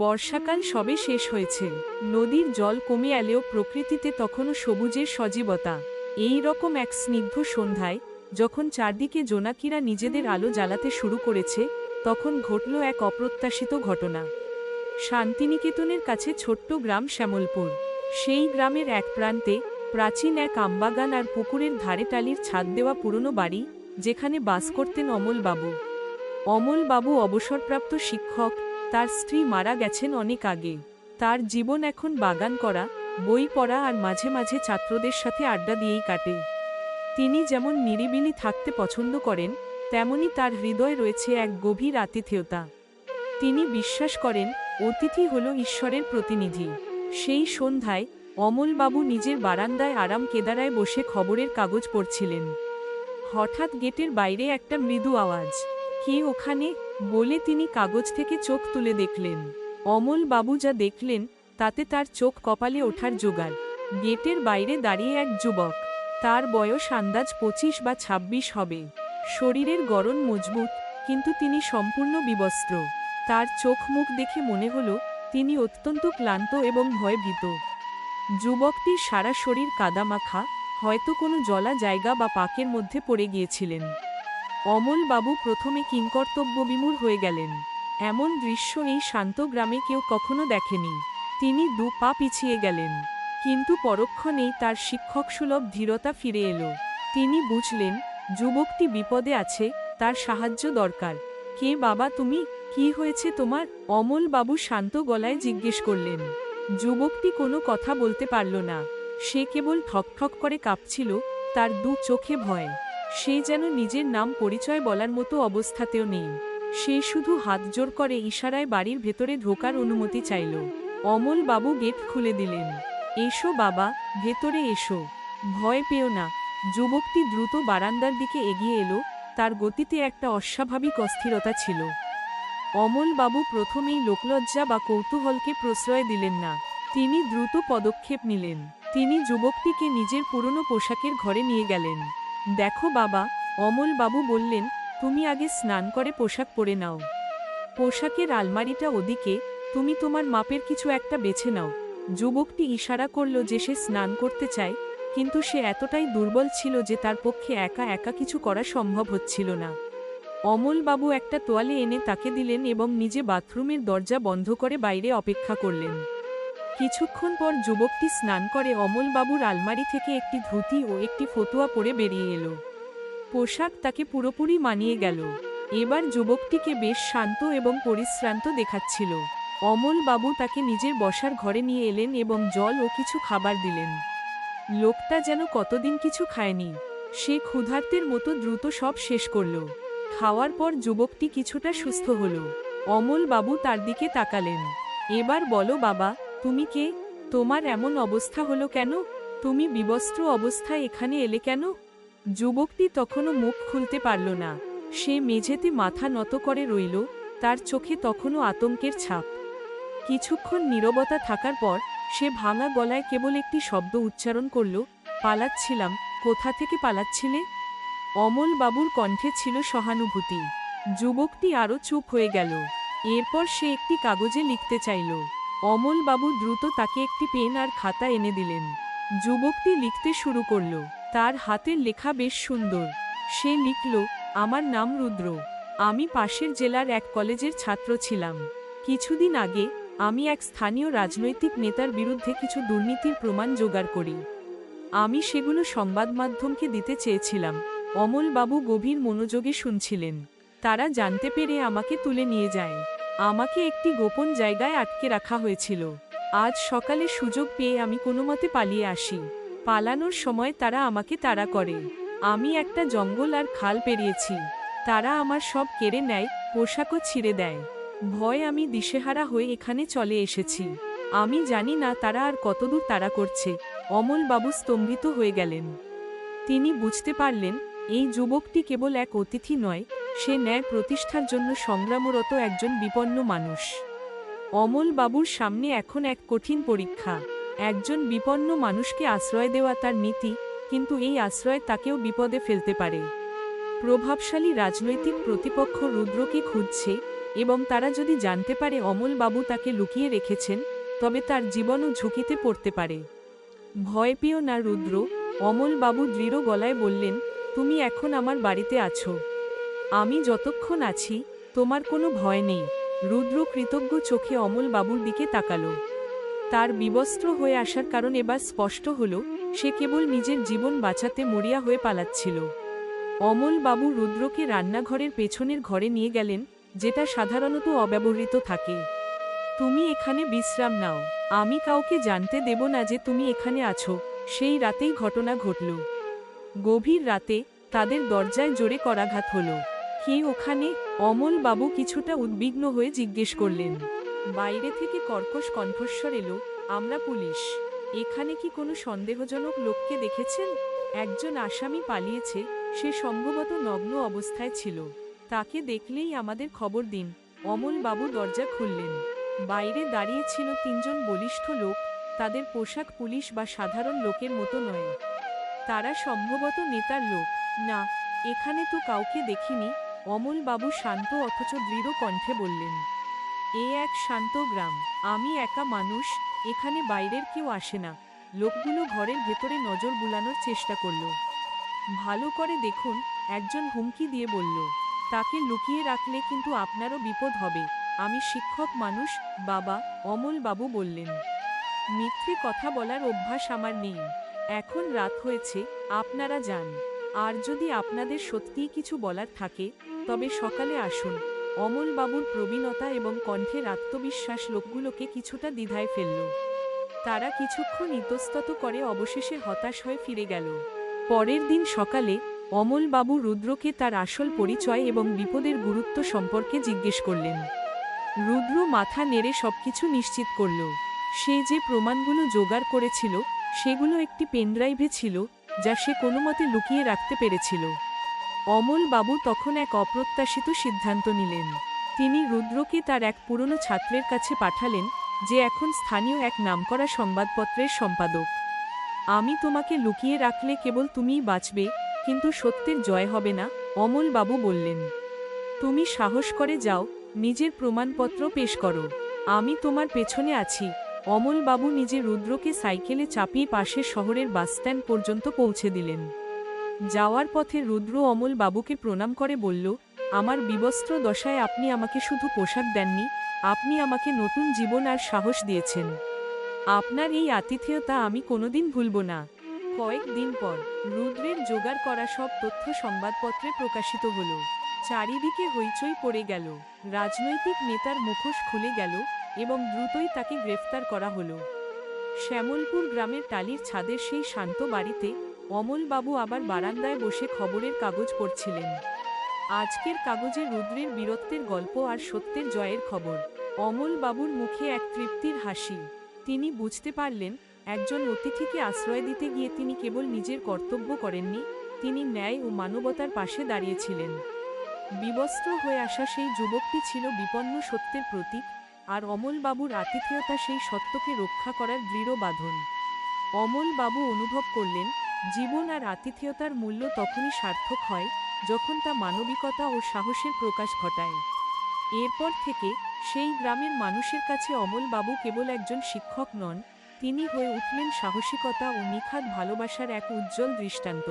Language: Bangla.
বর্ষাকাল সবে শেষ হয়েছে। নদীর জল কমে এলেও প্রকৃতিতে তখনও সবুজের সজীবতা। এই রকম এক স্নিগ্ধ সন্ধ্যায়, যখন চারদিকে জোনাকিরা নিজেদের আলো জ্বালাতে শুরু করেছে, তখন ঘটল এক অপ্রত্যাশিত ঘটনা। শান্তিনিকেতনের কাছে ছোট্ট গ্রাম শ্যামলপুর। সেই গ্রামের এক প্রান্তে প্রাচীন এক আমবাগান আর পুকুরের ধারে টালির ছাদ দেওয়া পুরনো বাড়ি, যেখানে বাস করতেন অমলবাবু। অমলবাবু অবসরপ্রাপ্ত শিক্ষক তার স্ত্রী মারা গেছেন অনেক আগে। তার জীবন এখন বাগান করা, বই পড়া আর মাঝে মাঝে ছাত্রদের সাথে আড্ডা দিয়েই কাটে। তিনি যেমন নিরিবিলি থাকতে পছন্দ করেন, তেমনি তার হৃদয় রয়েছে এক গভীর আতিথেয়তা। তিনি বিশ্বাস করেন, অতিথি হল ঈশ্বরের প্রতিনিধি। সেই সন্ধ্যায়, অমলবাবু নিজের বারান্দায় আরাম কেদারায় বসে খবরের কাগজ পড়ছিলেন। হঠাৎ গেটের বাইরে একটা মৃদু আওয়াজ। কে ওখানে? বলে তিনি কাগজ থেকে চোখ তুলে দেখলেন। অমল বাবু যা দেখলেন, তাতে তার চোখ কপালে ওঠার জোগাড়। গেটের বাইরে দাঁড়িয়ে এক যুবক। তার বয়স আন্দাজ পঁচিশ বা ২৬ হবে। শরীরের গড়ন মজবুত, কিন্তু তিনি সম্পূর্ণ বিবস্ত্র। তার চোখ মুখ দেখে মনে হলো, তিনি অত্যন্ত ক্লান্ত এবং ভয়ভীত। যুবকটির সারা শরীর কাদামাখা, হয়তো কোনো জলা জায়গা বা পাকের মধ্যে পড়ে গিয়েছিলেন। অমলবাবু প্রথমে কিংকর্তব্যবিমূঢ় হয়ে গেলেন। এমন দৃশ্য এই শান্ত গ্রামে কেউ কখনো দেখেনি। তিনি দু পা পিছিয়ে গেলেন। কিন্তু পরক্ষণেই তার শিক্ষকসুলভ ধীরতা ফিরে এলো। তিনি বুঝলেন, যুবকটি বিপদে আছে, তার সাহায্য দরকার। কে বাবা তুমি? কি হয়েছে তোমার? অমলবাবু শান্ত গলায় জিজ্ঞেস করলেন। যুবকটি কোনো কথা বলতে পারল না। সে কেবল ঠকঠক করে কাঁপছিল, তার দু চোখে ভয়। সে যেন নিজের নাম পরিচয় বলার মতো অবস্থাতেও নেই। সে শুধু হাত জোর করে ইশারায় বাড়ির ভেতরে ঢোকার অনুমতি চাইল। অমল বাবু গেট খুলে দিলেন। এসো বাবা, ভেতরে এসো। ভয় পেও না। যুবকটি দ্রুত বারান্দার দিকে এগিয়ে এলো। তার গতিতে একটা অস্বাভাবিক অস্থিরতা ছিল। অমলবাবু প্রথমেই লোকলজ্জা বা কৌতূহলকে প্রশ্রয় দিলেন না। তিনি দ্রুত পদক্ষেপ নিলেন। তিনি যুবকটিকে নিজের পুরনো পোশাকের ঘরে নিয়ে গেলেন। দেখো বাবা অমলবাবু বললেন, তুমি আগে স্নান করে পোশাক পরে নাও। পোশাকের আলমারিটা ওদিকে, তুমি তোমার মাপের কিছু একটা বেছে নাও। যুবকটি ইশারা করল যে সে স্নান করতে চায়, কিন্তু সে এতটাই দুর্বল ছিল যে তার পক্ষে একা একা কিছু করা সম্ভব হচ্ছিল না। অমলবাবু একটা তোয়ালে এনে তাকে দিলেন এবং নিজে বাথরুমের দরজা বন্ধ করে বাইরে অপেক্ষা করলেন। কিছুক্ষণ পর যুবকটি স্নান করে অমলবাবুর আলমারি থেকে একটি ধুতি ও একটি ফতুয়া পরে বেরিয়ে এলো। পোশাক তাকে পুরোপুরি মানিয়ে গেল। এবার যুবকটিকে বেশ শান্ত এবং পরিশ্রান্ত দেখাচ্ছিল। অমলবাবু তাকে নিজের বসার ঘরে নিয়ে এলেন এবং জল ও কিছু খাবার দিলেন। লোকটা যেন কতদিন কিছু খায়নি। সে ক্ষুধার্তের মতো দ্রুত সব শেষ করল। খাওয়ার পর যুবকটি কিছুটা সুস্থ হল। অমলবাবু তার দিকে তাকালেন। এবার বলো বাবা তুমি কে? তোমার এমন অবস্থা হলো কেন? তুমি বিবস্ত্র অবস্থায় এখানে এলে কেন? যুবকটি তখনও মুখ খুলতে পারল না। সে মেঝেতে মাথা নত করে রইল, তার চোখে তখনও আতঙ্কের ছাপ। কিছুক্ষণ নীরবতা থাকার পর, সে ভাঙা গলায় কেবল একটি শব্দ উচ্চারণ করল, পালাচ্ছিলাম, কোথা থেকে পালাচ্ছিলে? অমল বাবুর কণ্ঠে ছিল সহানুভূতি। যুবকটি আরও চুপ হয়ে গেল। এরপর সে একটি কাগজে লিখতে চাইল অমল বাবু দ্রুত তাকে একটি পেন আর খাতা এনে দিলেন। যুবকটি লিখতে শুরু করল, তার হাতের লেখা বেশ সুন্দর। সে লিখল, আমার নাম রুদ্র। আমি পাশের জেলার এক কলেজের ছাত্র ছিলাম। কিছুদিন আগে আমি এক স্থানীয় রাজনৈতিক নেতার বিরুদ্ধে কিছু দুর্নীতির প্রমাণ জোগাড় করি। আমি সেগুলো সংবাদ মাধ্যমকে দিতে চেয়েছিলাম। অমলবাবু গভীর মনোযোগে শুনছিলেন। তারা জানতে পেরে আমাকে তুলে নিয়ে যায়। আমাকে একটি গোপন জায়গায় আটকে রাখা হয়েছিল। আজ সকালে সুযোগ পেয়ে আমি কোনোমতে পালিয়ে আসি। পালানোর সময় তারা আমাকে তাড়া করে। আমি একটা জঙ্গল আর খাল পেরিয়েছি। তারা আমার সব কেড়ে নেয়, পোশাকও ছিঁড়ে দেয়। ভয় আমি দিশেহারা হয়ে এখানে চলে এসেছি। আমি জানি না তারা আর কতদূর তাড়া করছে। অমলবাবু স্তম্ভিত হয়ে গেলেন। তিনি বুঝতে পারলেন, এই যুবকটি কেবল এক অতিথি নয় সে ন্যায় প্রতিষ্ঠার জন্য সংগ্রামরত একজন বিপন্ন মানুষ। অমল বাবুর সামনে এখন এক কঠিন পরীক্ষা। একজন বিপন্ন মানুষকে আশ্রয় দেওয়া তার নীতি, কিন্তু এই আশ্রয় তাকেও বিপদে ফেলতে পারে। প্রভাবশালী রাজনৈতিক প্রতিপক্ষ রুদ্রকে খুঁজছে, এবং তারা যদি জানতে পারে অমলবাবু তাকে লুকিয়ে রেখেছেন, তবে তার জীবনও ঝুঁকিতে পড়তে পারে। ভয় পেও না রুদ্র অমলবাবু দৃঢ় গলায় বললেন, তুমি এখন আমার বাড়িতে আছো। আমি যতক্ষণ আছি, তোমার কোনো ভয় নেই। রুদ্র কৃতজ্ঞ চোখে অমলবাবুর দিকে তাকালো। তার বিবস্ত্র হয়ে আসার কারণ এবার স্পষ্ট হল, সে কেবল নিজের জীবন বাঁচাতে মরিয়া হয়ে পালাচ্ছিল। অমলবাবু রুদ্রকে রান্নাঘরের পেছনের ঘরে নিয়ে গেলেন, যেটা সাধারণত অব্যবহৃত থাকে। তুমি এখানে বিশ্রাম নাও। আমি কাউকে জানতে দেব না যে তুমি এখানে আছো। সেই রাতেই ঘটনা ঘটল। গভীর রাতে তাদের দরজায় জোরে করাঘাত হলো। কে ওখানে অমলবাবু কিছুটা উদ্বিগ্ন হয়ে জিজ্ঞেস করলেন, বাইরে থেকে কর্কশ কণ্ঠস্বর এলো, আমরা পুলিশ, এখানে কি কোনো সন্দেহজনক লোককে দেখেছেন? একজন আসামি পালিয়েছে, সে সম্ভবত নগ্ন অবস্থায় ছিল, তাকে দেখলেই আমাদের খবর দিন অমলবাবু দরজা খুললেন, বাইরে দাঁড়িয়ে ছিল তিনজন বলিষ্ঠ লোক, তাদের পোশাক পুলিশ বা সাধারণ লোকের মতো নয়, তারা সম্ভবত নেতার লোক, না, এখানে তো কাউকে দেখিনি অমলবাবু শান্ত অথচ দৃঢ় কণ্ঠে বললেন, এ এক শান্ত গ্রাম, আমি একা মানুষ, এখানে বাইরের কেউ আসে না। লোকগুলো ঘরের ভেতরে নজর বুলানোর চেষ্টা করল। ভালো করে দেখুন, একজন হুমকি দিয়ে বলল, তাকে লুকিয়ে রাখলে কিন্তু আপনারও বিপদ হবে। আমি শিক্ষক মানুষ, বাবা অমল বাবু বললেন। মিথ্যে কথা বলার অভ্যাস আমার নেই। এখন রাত হয়েছে, আপনারা যান। আর যদি আপনাদের সত্যিই কিছু বলার থাকে তবে সকালে আসুন। অমলবাবুর প্রবীণতা এবং কণ্ঠের আত্মবিশ্বাস লোকগুলোকে কিছুটা দ্বিধায় ফেলল। তারা কিছুক্ষণ ইতস্তত করে অবশেষে হতাশ হয়ে ফিরে গেল। পরের দিন সকালে অমলবাবু রুদ্রকে তার আসল পরিচয় এবং বিপদের গুরুত্ব সম্পর্কে জিজ্ঞেস করলেন। রুদ্র মাথা নেড়ে সবকিছু নিশ্চিত করল। সে যে প্রমাণগুলো জোগাড় করেছিল, সেগুলো একটি পেনড্রাইভে ছিল, যা সে কোনো মতে লুকিয়ে রাখতে পেরেছিল। অমল বাবু তখন এক অপ্রত্যাশিত সিদ্ধান্ত নিলেন। তিনি রুদ্রকে তার এক পুরনো ছাত্রের কাছে পাঠালেন, যে এখন স্থানীয় এক নামকরা সংবাদপত্রের সম্পাদক। আমি তোমাকে লুকিয়ে রাখলে কেবল তুমিই বাঁচবে, কিন্তু সত্যের জয় হবে না অমল বাবু বললেন। তুমি সাহস করে যাও, নিজের প্রমাণপত্র পেশ করো। আমি তোমার পেছনে আছি। অমলবাবু নিজে রুদ্রকে সাইকেলে চাপিয়ে পাশের শহরের বাসস্ট্যান্ড পর্যন্ত পৌঁছে দিলেন। যাওয়ার পথে রুদ্র অমল বাবুকে প্রণাম করে বলল, আমার বিবস্ত্র দশায় আপনি আমাকে শুধু পোশাক দেননি, আপনি আমাকে নতুন জীবন আর সাহস দিয়েছেন। আপনার এই আতিথেয়তা আমি কোনোদিন ভুলব না। কয়েক দিন পর রুদ্রের জোগাড় করা সব তথ্য সংবাদপত্রে প্রকাশিত হল। চারিদিকে হইচই পড়ে গেল। রাজনৈতিক নেতার মুখোশ খুলে গেল এবং দ্রুতই তাকে গ্রেফতার করা হলো। শ্যামলপুর গ্রামের টালির ছাদের সেই শান্ত বাড়িতে অমলবাবু আবার বারান্দায় বসে খবরের কাগজ পড়ছিলেন। আজকের কাগজে রুদ্রের বীরত্বের গল্প আর সত্যের জয়ের খবর। অমলবাবুর মুখে এক তৃপ্তির হাসি। তিনি বুঝতে পারলেন, একজন অতিথিকে আশ্রয় দিতে গিয়ে তিনি কেবল নিজের কর্তব্য করেননি, তিনি ন্যায় ও মানবতার পাশে দাঁড়িয়েছিলেন। বিবস্ত্র হয়ে আসা সেই যুবকটি ছিল বিপন্ন সত্যের প্রতীক, আর অমলবাবুর আতিথেয়তা সেই সত্যকে রক্ষা করার দৃঢ় বাঁধন। অমলবাবু অনুভব করলেন জীবন আর আতিথেয়তার মূল্য তখনই সার্থক হয় যখন তা মানবিকতা ও সাহসের প্রকাশ ঘটায়। এরপর থেকে সেই গ্রামের মানুষের কাছে অমলবাবু কেবল একজন শিক্ষক নন, তিনি হয়ে উঠলেন সাহসিকতা ও নিখাদ ভালোবাসার এক উজ্জ্বল দৃষ্টান্ত।